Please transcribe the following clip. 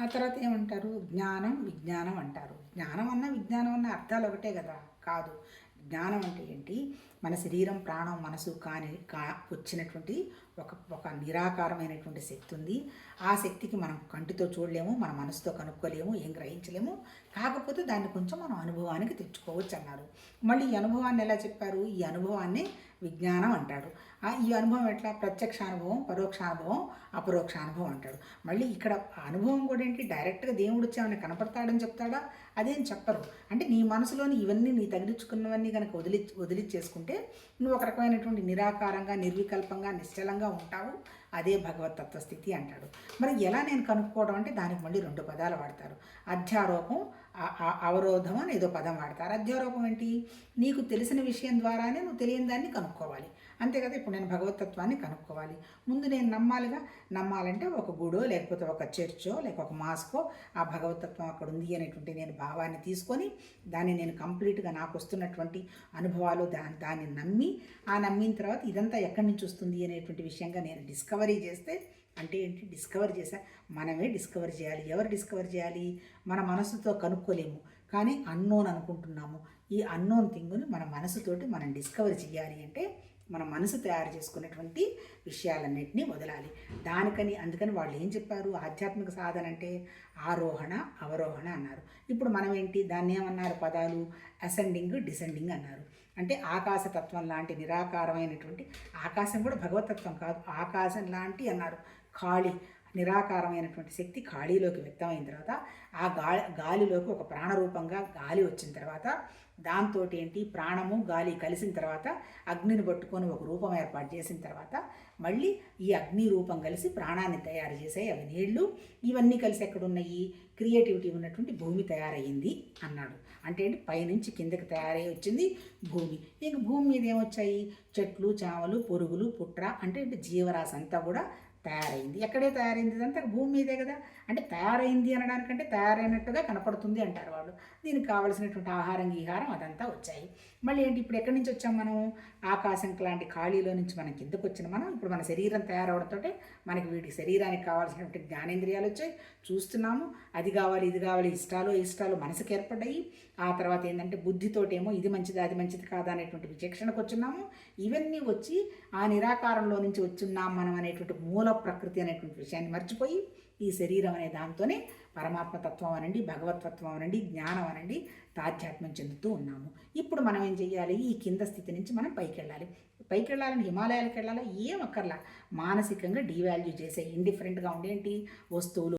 ఆ తర్వాత ఏమంటారు? జ్ఞానం విజ్ఞానం అంటారు. జ్ఞానం అన్న విజ్ఞానం అన్న అర్థాలు ఒకటే కదా? కాదు. జ్ఞానం అంటే ఏంటి? మన శరీరం ప్రాణం మనసు కాని కా వచ్చినటువంటి ఒక ఒక నిరాకారమైనటువంటి శక్తి ఉంది. ఆ శక్తికి మనం కంటితో చూడలేము మన మనసుతో కనుక్కోలేము ఏం గ్రహించలేము. కాకపోతే దాన్ని కొంచెం మనం అనుభవానికి తెచ్చుకోవచ్చు అన్నారు. మళ్ళీ ఈ అనుభవాన్ని ఎలా చెప్పారు? ఈ అనుభవాన్ని విజ్ఞానం అంటాడు. ఆ ఈ అనుభవం ఎట్లా? ప్రత్యక్ష అనుభవం పరోక్ష అనుభవం అపరోక్ష అనుభవం అంటాడు. మళ్ళీ ఇక్కడ అనుభవం కూడా ఏంటి? డైరెక్ట్గా దేవుడు వచ్చామని కనపడతాడని చెప్తాడా? అదేం చెప్పరు. అంటే నీ మనసులోని ఇవన్నీ నీ తగిలించుకున్నవన్నీ కనుక వదిలి వదిలిచ్చేసుకుంటే నువ్వు ఒక రకమైనటువంటి నిరాకారంగా నిర్వికల్పంగా నిశ్చలంగా ఉంటావు. అదే భగవత్ తత్వస్థితి అంటాడు. మరి ఎలా నేను కనుక్కోవడం అంటే దానికి మళ్ళీ రెండు పదాలు వాడతారు. అధ్యారోపం అవరోధం అని ఏదో పదం వాడతారు. అధ్యారోపం ఏంటి? నీకు తెలిసిన విషయం ద్వారానే నువ్వు తెలియని దాన్ని కనుక్కోవాలి. అంతే కదా? ఇప్పుడు నేను భగవతత్వాన్ని కనుక్కోవాలి. ముందు నేను నమ్మాలిగా? నమ్మాలంటే ఒక గుడో లేకపోతే ఒక చర్చో లేక ఒక మాస్కో ఆ భగవతత్వం అక్కడ ఉంది అనేటువంటి నేను భావాన్ని తీసుకొని దాన్ని నేను కంప్లీట్గా నాకు వస్తున్నటువంటి అనుభవాలు దా దాన్ని నమ్మి ఆ నమ్మిన తర్వాత ఇదంతా ఎక్కడి నుంచి వస్తుంది అనేటువంటి విషయంగా నేను డిస్కవరీ చేస్తే అంటే ఏంటి? డిస్కవర్ చేసా మనమే డిస్కవర్ చేయాలి. ఎవరు డిస్కవర్ చేయాలి? మన మనసుతో కనుక్కోలేము. కానీ అన్నోన్ అనుకుంటున్నాము. ఈ అన్నోన్ థింగ్ని మన మనసుతోటి మనం డిస్కవర్ చేయాలి అంటే మన మనసు తయారు చేసుకున్నటువంటి విషయాలన్నింటినీ వదలాలి. దానికని అందుకని వాళ్ళు ఏం చెప్పారు? ఆధ్యాత్మిక సాధన అంటే ఆరోహణ అవరోహణ అన్నారు. ఇప్పుడు మనం ఏంటి? దాన్ని ఏమన్నారు? పదాలు అసెండింగ్ డిసెండింగ్ అన్నారు. అంటే ఆకాశతత్వం లాంటి నిరాకారమైనటువంటి ఆకాశం కూడా భగవతత్వం కాదు. ఆకాశం లాంటి అన్నారు. ఖాళీ నిరాకారమైనటువంటి శక్తి ఖాళీలోకి వ్యక్తమైన తర్వాత ఆ గాలి గాలిలోకి ఒక ప్రాణరూపంగా గాలి వచ్చిన తర్వాత దాంతో ఏంటి? ప్రాణము గాలి కలిసిన తర్వాత అగ్నిని పట్టుకొని ఒక రూపం ఏర్పాటు చేసిన తర్వాత మళ్ళీ ఈ అగ్ని రూపం కలిసి ప్రాణాన్ని తయారు చేసాయి. అవి నీళ్ళు. ఇవన్నీ కలిసి ఎక్కడున్నాయి? క్రియేటివిటీ ఉన్నటువంటి భూమి తయారయ్యింది అన్నాడు. అంటే ఏంటి? పైనుంచి కిందకి తయారై వచ్చింది భూమి. ఇంక భూమి మీద ఏమొచ్చాయి? చెట్లు చామలు పొరుగులు పుట్ర అంటే ఏంటి? జీవరాశి అంతా కూడా తయారైంది. ఎక్కడే తయారైంది? ఇదంతా భూమి మీదే కదా. అంటే తయారైంది అనడానికంటే తయారైనట్టుగా కనపడుతుంది అంటారు వాళ్ళు. దీనికి కావలసినటువంటి ఆహారం గీహారం అదంతా వచ్చాయి. మళ్ళీ ఏంటి? ఇప్పుడు ఎక్కడి నుంచి వచ్చాం మనం? ఆకాశం లాంటి ఖాళీలో నుంచి మనం కిందకు వచ్చిన మనం ఇప్పుడు మన శరీరం తయారవడంతో మనకి వీటి శరీరానికి కావాల్సినటువంటి జ్ఞానేంద్రియాలు వచ్చాయి. చూస్తున్నాము. అది కావాలి ఇది కావాలి ఇష్టాలు ఇష్టాలు మనసుకు ఏర్పడ్డాయి. ఆ తర్వాత ఏంటంటే బుద్ధితోటేమో ఇది మంచిది అది మంచిది కాదా అనేటువంటి విచక్షణకు వచ్చున్నాము. ఇవన్నీ వచ్చి ఆ నిరాకారంలో నుంచి వచ్చున్నాం మనం అనేటువంటి మూల ప్రకృతి అనేటువంటి విషయాన్ని మర్చిపోయి ఈ శరీరం అనే దాంతోనే పరమాత్మతత్వం అనండి భగవతత్వం అనండి జ్ఞానం అనండి తాధ్యాత్మ్యం చెందుతూ ఉన్నాము. ఇప్పుడు మనం ఏం చెయ్యాలి? ఈ కింద స్థితి నుంచి మనం పైకి వెళ్ళాలి పైకి వెళ్ళాలని హిమాలయాలకు వెళ్ళాలి ఏం అక్కర్లా? మానసికంగా డీవాల్యూ చేసే ఇండిఫరెంట్గా ఉండేంటి? వస్తువులు